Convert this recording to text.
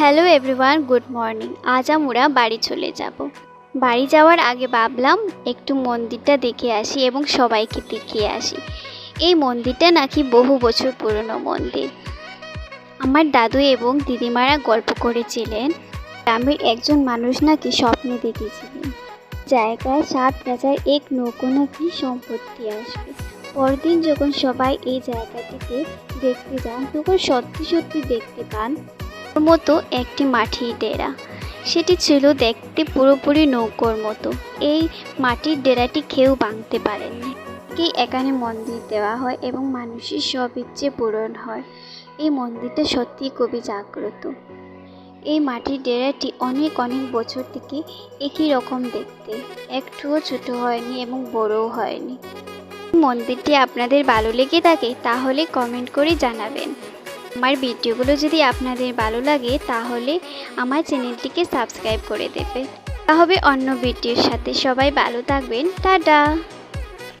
Hello everyone good morning আজ আমরা বাড়ি চলে যাব। বাড়ি যাওয়ার আগে ভাবলাম একটু মন্দিরটা দেখে আসি এবং সবাইকে দেখিয়ে আসি। এই মন্দিরটা নাকি বহু বছর পুরনো মন্দির। আমার দাদু এবং দিদিমারা গল্প করেছিলেন, গ্রামের একজন মানুষ নাকি স্বপ্নে দেখেছিলেন। জায়গায় সাত রাজার এক নৌকো নাকি সম্পত্তি আসবে। পরদিন যখন সবাই এই জায়গাটিতে দেখতে যান, তখন সত্যি সত্যি দেখতে পান মতো একটি মাটির ডেরা। সেটি ছিল দেখতে পুরোপুরি নৌকোর মতো। এই মাটির ডেরাটি কেউ ভাঙতে পারেননি কি এখানে মন্দির দেওয়া হয় এবং মানুষের সব ইচ্ছে পূরণ হয়। এই মন্দিরটা সত্যিই খুবই জাগ্রত। এই মাটির ডেরাটি অনেক অনেক বছর থেকে একই রকম দেখতে। একটুও ছোট হয়নি এবং বড়ও হয়নি। মন্দিরটি আপনাদের ভালো লেগে থাকে তাহলে কমেন্ট করে জানাবেন। আমার ভিডিওগুলো যদি আপনাদের ভালো লাগে, তাহলে আমার চ্যানেলটিকে সাবস্ক্রাইব করে দেবে। তা হবে অন্য ভিডিওর সাথে সবাই ভালো থাকবেন। টাটা!